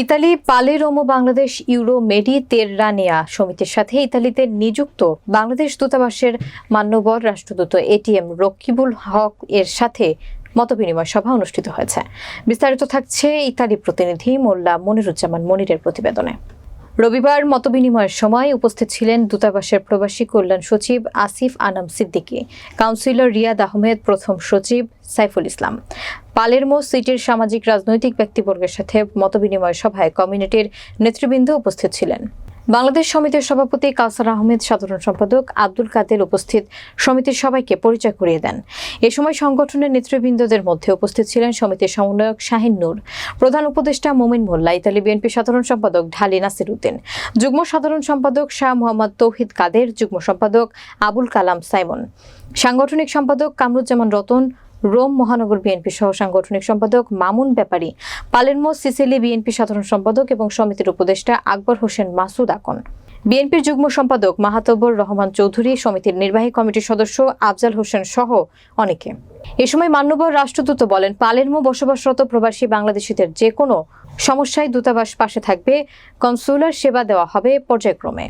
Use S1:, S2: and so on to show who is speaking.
S1: Italy পালেরোমো Bangladesh, euro, মেডি তেররানিয়া সমিতির সাথে ইতালিতে নিযুক্ত বাংলাদেশ দূতাবাসের মান্যবর রাষ্ট্রদূত এটিএম রকিবুল হক এর সাথে মতবিনিময় সভা অনুষ্ঠিত হয়েছে। বিস্তারিত থাকছে ইতালি প্রতিনিধি মোল্লা মনিরুজ্জামান মনিরের প্রতিবেদনে। রবিবার মতবিনিময়ের সময় উপস্থিত ছিলেন দূতাবাসের প্রবাসী কল্যাণ সচিব আসিফ আনাম সিদ্দিকী, কাউন্সিলর রিয়াদ আহমেদ প্রথম সচিব সাইফুল ইসলাম। পালেরমো সিটির সামাজিক রাজনৈতিক ব্যক্তিবর্গের সাথে মতবিনিময় সভায় কমিউনিটির নেতৃবৃন্দ উপস্থিত ছিলেন। বাংলাদেশ সমিতির সভাপতি কাউসার আহমেদ সাধারণ সম্পাদক আব্দুল কাদের উপস্থিত। সমিতির সবাইকে পরিচয় করিয়ে দেন। এ সময় সংগঠনের নেতৃবৃন্দদের মধ্যে উপস্থিত ছিলেন সমিতির সমন্বয়ক শাহিন নূর, প্রধান উপদেষ্টা মোমিন মোল্লা, ইতালি বিএনপি সাধারণ সম্পাদক ঢালি নাসির উদ্দিন যুগ্ম সাধারণ সম্পাদক শাহ মোহাম্মদ তৌহিদ কাদের, যুগ্ম সম্পাদক আবুল কালাম সাইমন, সাংগঠনিক সম্পাদক কামরুজ্জামান রতন রোম মহানগর বিএনপি সহ সাংগঠনিক সম্পাদক Mamun Bepari, Palermo Sicily BNP সাধারণ সম্পাদক এবং সমিতির উপদেষ্টা আকবর হোসেন মাসুদ আকন। বিএনপির যুগ্ম সম্পাদক মাহাতবর রহমান চৌধুরী, সমিতির নির্বাহী কমিটির সদস্য আফজাল হোসেন সহ অনেকে। এ সময় মান্যবর রাষ্ট্রদূত বলেন, পালেরমো বসবাসরত প্রবাসী বাংলাদেশিদের যে কোনো সমস্যায় দূতাবাস পাশে থাকবে, কনসুলার সেবা দেওয়া হবে পর্যায়ক্রমে।